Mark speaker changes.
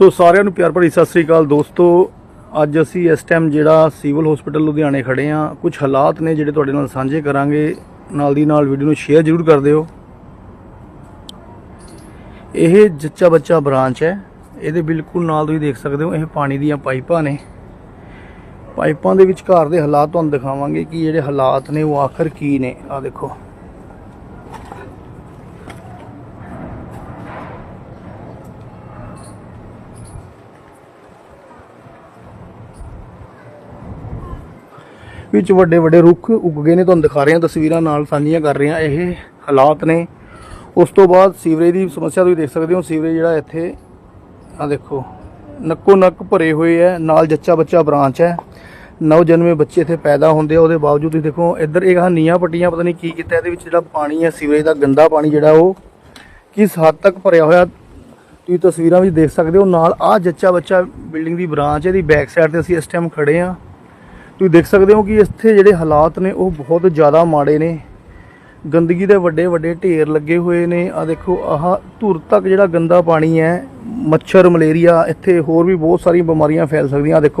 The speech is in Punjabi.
Speaker 1: ਸੋ ਸਾਰਿਆਂ ਨੂੰ ਪਿਆਰ ਭਰੀ ਸਤਿ ਸ੍ਰੀ ਅਕਾਲ ਦੋਸਤੋ। ਅੱਜ ਅਸੀਂ ਇਸ ਟਾਈਮ ਜਿਹੜਾ ਸਿਵਲ ਹਸਪੀਟਲ ਲੁਧਿਆਣੇ ਖੜੇ ਆ ਕੁਝ ਹਾਲਾਤ ਨੇ ਜਿਹੜੇ ਤੁਹਾਡੇ ਨਾਲ ਸਾਂਝੇ ਕਰਾਂਗੇ। ਨਾਲ ਦੀ ਨਾਲ ਵੀਡੀਓ ਨੂੰ ਸ਼ੇਅਰ ਜ਼ਰੂਰ ਕਰ ਦਿਓ। ਇਹ ਜੱਚਾ ਬੱਚਾ ਬ੍ਰਾਂਚ ਹੈ। ਇਹਦੇ ਬਿਲਕੁਲ ਨਾਲ ਤੁਸੀਂ ਦੇਖ ਸਕਦੇ ਹੋ, ਇਹ ਪਾਣੀ ਦੀਆਂ ਪਾਈਪਾਂ ਨੇ। ਪਾਈਪਾਂ ਦੇ ਵਿੱਚ ਘਰ ਦੇ ਹਾਲਾਤ ਤੁਹਾਨੂੰ ਦਿਖਾਵਾਂਗੇ ਕਿ ਜਿਹੜੇ ਹਾਲਾਤ ਨੇ, ਉਹ ਆਖਰ ਕੀ ਨੇ। ਆ ਦੇਖੋ। ਵਿੱਚ ਵੱਡੇ ਵੱਡੇ ਰੁੱਖ ਉੱਗ ਗਏ ਨੇ, ਤੁਹਾਨੂੰ ਦਿਖਾ ਰਹੇ ਹਾਂ ਤਸਵੀਰਾਂ, ਨਾਲ ਸਾਂਝੀਆਂ ਕਰ ਰਹੇ ਹਾਂ ਇਹ ਹਾਲਾਤ ਨੇ। ਉਸ ਤੋਂ ਬਾਅਦ ਸੀਵਰੇਜ ਦੀ ਸਮੱਸਿਆ ਤੁਸੀਂ ਦੇਖ ਸਕਦੇ ਹੋ, ਸੀਵਰੇਜ ਜਿਹੜਾ ਇੱਥੇ ਆ ਦੇਖੋ, ਨੱਕੋ ਨੱਕ ਭਰੇ ਹੋਏ ਹੈ, ਨਾਲ ਜੱਚਾ ਬੱਚਾ ਬ੍ਰਾਂਚ ਹੈ। ਨਵ ਜਨਮੇ ਬੱਚੇ ਇੱਥੇ ਪੈਦਾ ਹੁੰਦੇ ਆ, ਉਹਦੇ ਬਾਵਜੂਦ ਤੁਸੀਂ ਦੇਖੋ, ਇੱਧਰ ਇਹ ਆਹ ਨੀਆਂ ਪੱਟੀਆਂ, ਪਤਾ ਨਹੀਂ ਕੀ ਕੀਤਾ, ਇਹਦੇ ਵਿੱਚ ਜਿਹੜਾ ਪਾਣੀ ਹੈ, ਸੀਵਰੇਜ ਦਾ ਗੰਦਾ ਪਾਣੀ ਜਿਹੜਾ ਉਹ ਕਿਸ ਹੱਦ ਤੱਕ ਭਰਿਆ ਹੋਇਆ, ਤੁਸੀਂ ਤਸਵੀਰਾਂ ਵਿੱਚ ਦੇਖ ਸਕਦੇ ਹੋ। ਨਾਲ ਆਹ ਜੱਚਾ ਬੱਚਾ ਬਿਲਡਿੰਗ ਦੀ ਬ੍ਰਾਂਚ ਇਹਦੀ ਬੈਕ ਸਾਈਡ ਤੇ ਅਸੀਂ ਇਸ ਟਾਈਮ ਖੜੇ ਆ ਤੁਸੀਂ ਦੇਖ ਸਕਦੇ ਹੋ ਕਿ ਇੱਥੇ ਜਿਹੜੇ ਹਾਲਾਤ ਨੇ, ਉਹ ਬਹੁਤ ਜ਼ਿਆਦਾ ਮਾੜੇ ਨੇ। ਗੰਦਗੀ ਦੇ ਵੱਡੇ ਵੱਡੇ ਢੇਰ ਲੱਗੇ ਹੋਏ ਨੇ। ਆ ਦੇਖੋ, ਆਹ ਧੁਰ ਤੱਕ ਜਿਹੜਾ ਗੰਦਾ ਪਾਣੀ ਹੈ, ਮੱਛਰ, ਮਲੇਰੀਆ, ਇੱਥੇ ਹੋਰ ਵੀ ਬਹੁਤ ਸਾਰੀਆਂ ਬਿਮਾਰੀਆਂ ਫੈਲ ਸਕਦੀਆਂ। ਆਹ ਦੇਖੋ